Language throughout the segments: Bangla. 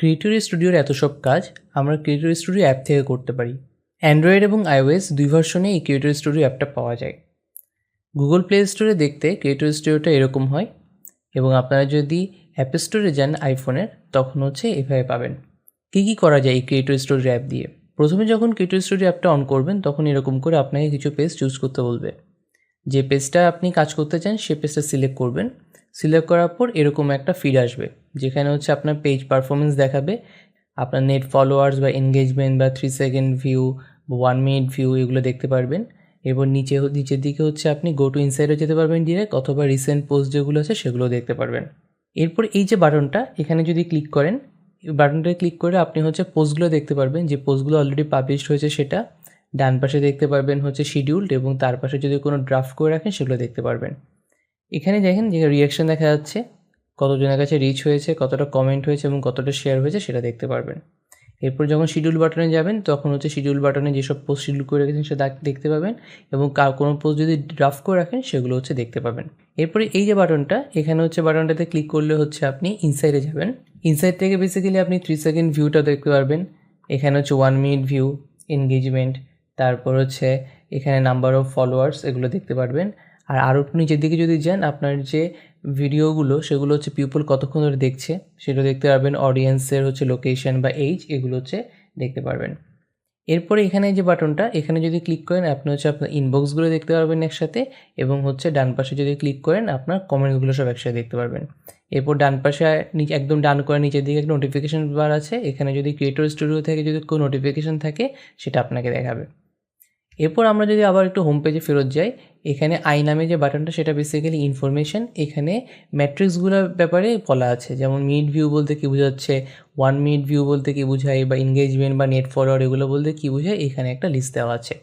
ক্রিয়েটর স্টুডিওর এত সব কাজ আমরা ক্রিয়েটর স্টুডিও অ্যাপ থেকে করতে পারি। অ্যান্ড্রয়েড এবং আইওএস দুই ভার্সনে এই ক্রিয়েটর স্টুডিও অ্যাপটা পাওয়া যায়। গুগল প্লে স্টোরে দেখতে ক্রিয়েটর স্টুডিওটা এরকম হয় এবং আপনারা যদি অ্যাপ স্টোরে যান আইফোনের তখন হচ্ছে এভাবে পাবেন। কী কী করা যায় এই ক্রিয়েটর স্টুডিও অ্যাপ দিয়ে? প্রথমে যখন ক্রিয়েটর স্টুডিও অ্যাপটা অন করবেন, তখন এরকম করে আপনাকে কিছু পেজ চুজ করতে বলবে। যে পেজটা আপনি কাজ করতে চান, সে পেজটা সিলেক্ট করবেন। সিলেক্ট করার পর এরকম একটা ফিড আসবে, যেখানে হচ্ছে আপনার পেজ পারফরমেন্স দেখাবে। আপনার নেট ফলোয়ার্স বা এনগেজমেন্ট বা three second view one minute view এগুলো দেখতে পারবেন। এরপর নিচে নিচের দিকে হচ্ছে আপনি গো টু ইনসাইডে যেতে পারবেন ডিরেক্ট অথবা রিসেন্ট পোস্ট যেগুলো আছে সেগুলো দেখতে পারবেন। এরপর এই যে বাটনটা এখানে যদি ক্লিক করেন বাটনটা ক্লিক করে আপনি হচ্ছে পোস্টগুলো দেখতে পারবেন। যে পোস্টগুলো অলরেডি পাবলিশড হয়েছে সেটা ডান পাশে দেখতে পারবেন হচ্ছে শিডিউলড এবং তার পাশে যদি কোনো ড্রাফট করে রাখেন, সেগুলো দেখতে পারবেন। এখানে দেখেন যে রিয়াকশন দেখা যাচ্ছে, কতজনের কাছে রিচ হয়েছে, কতটা কমেন্ট হয়েছে এবং কতটা শেয়ার হয়েছে, সেটা দেখতে পারবেন। এরপর যখন শিডিউল বাটনে যাবেন, তখন হচ্ছে শিডিউল বাটনে যেসব পোস্ট শিডিউল করে রেখেছেন, সেটা দেখতে পাবেন এবং কার কোনো পোস্ট যদি ড্রাফট করে রাখেন, সেগুলো হচ্ছে দেখতে পাবেন। এরপরে এই যে বাটনটা এখানে হচ্ছে বাটনটাতে ক্লিক করলে হচ্ছে আপনি ইনসাইডে যাবেন। ইনসাইড থেকে বেসিক্যালি আপনি থ্রি সেকেন্ড ভিউটা দেখতে পারবেন। এখানে হচ্ছে ওয়ান মিনিট ভিউ এনগেজমেন্ট তারপর হচ্ছে এখানে নাম্বার অফ ফলোয়ার্স এগুলো দেখতে পারবেন। আর আরও নিচের দিকে যদি যান, আপনার যে ভিডিওগুলো, সেগুলো হচ্ছে পিপল কতক্ষণ ধরে দেখছে সেটা দেখতে পারবেন। অডিয়েন্সের হচ্ছে লোকেশন বা এইজ এগুলো হচ্ছে দেখতে পারবেন। এরপরে এখানে যে বাটনটা এখানে যদি ক্লিক করেন, আপনি হচ্ছে আপনার ইনবক্সগুলো দেখতে পারবেন একসাথে এবং হচ্ছে ডান পাশে যদি ক্লিক করেন, আপনার কমেন্টগুলো সব একসাথে দেখতে পারবেন। এরপর ডান পাশে একদম ডান করে নিচের দিকে একটা নোটিফিকেশান বার আছে। এখানে যদি ক্রিয়েটর স্টুডিও থেকে যদি কোনো নোটিফিকেশান থাকে, সেটা আপনাকে দেখাবে। এরপর আমরা যদি আবার একটু হোম পেজে ফেরত যাই, এখানে আই নামে যে বাটনটা সেটা বেসিক্যালি ইনফরমেশান এখানে ম্যাট্রিক্সগুলোর ব্যাপারে বলা আছে। যেমন মিনিট ভিউ বলতে কী বোঝাচ্ছে ওয়ান মিনিট ভিউ বলতে কী বোঝায়, বা এনগেজমেন্ট বা নেট ফলোয়ার এগুলো বলতে কী বোঝায়, এখানে একটা লিস্ট দেওয়া আছে।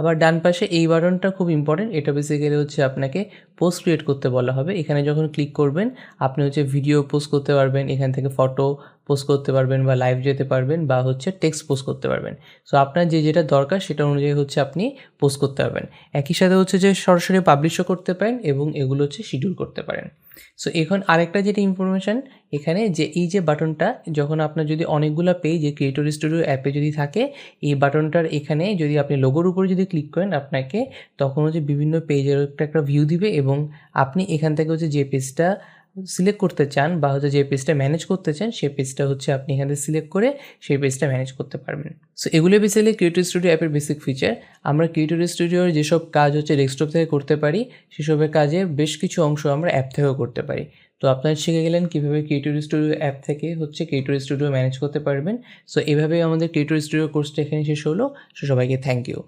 আবার ডান পাশে এই বাটনটা খুব ইম্পর্টেন্ট এটা বেসিক্যালি হচ্ছে আপনাকে পোস্ট ক্রিয়েট করতে বলা হবে। এখানে যখন ক্লিক করবেন, আপনি হচ্ছে ভিডিও পোস্ট করতে পারবেন, এখান থেকে ফটো পোস্ট করতে পারবেন বা লাইভ যেতে পারবেন বা হচ্ছে টেক্সট পোস্ট করতে পারবেন। সো আপনার যে যেটা দরকার, সেটা অনুযায়ী হচ্ছে আপনি পোস্ট করতে পারবেন। একই সাথে হচ্ছে যে সরাসরি পাবলিশও করতে পারেন এবং এগুলো হচ্ছে শিডিউল করতে পারেন। সো এখন আরেকটা যেটা ইনফরমেশান এখানে যে এই যে বাটনটা যখন আপনার যদি অনেকগুলো পেজ ক্রিয়েটর স্টুডিও অ্যাপে যদি থাকে, এই বাটনটার এখানে যদি আপনি লোগোর উপরে যদি ক্লিক করেন আপনাকে, তখন হচ্ছে বিভিন্ন পেজের একটা একটা ভিউ দিবে এবং আপনি এখান থেকে হচ্ছে যে পেজটা সিলেক্ট করতে চান বা হচ্ছে যে পেজটা ম্যানেজ করতে চান, সেই পেজটা হচ্ছে আপনি এখান সিলেক্ট করে সেই পেজটা ম্যানেজ করতে পারবেন। সো এগুলো বেসিক্যালি ক্রিয়েটর স্টুডিও অ্যাপের বেসিক ফিচার আমরা ক্রিয়েটর স্টুডিওর যেসব কাজ হচ্ছে ডেস্কটপ থেকে করতে পারি, সেসবের কাজে বেশ কিছু অংশ আমরা অ্যাপ থেকেও করতে পারি। তো আপনারা শিখে গেলেন কীভাবে ক্রিয়েটর স্টুডিও অ্যাপ থেকে হচ্ছে ক্রিয়েটর স্টুডিও ম্যানেজ করতে পারবেন। সো এভাবেই আমাদের ক্রিয়েটর স্টুডিও কোর্সটা এখানে শেষ হলো। সো সবাইকে থ্যাংক ইউ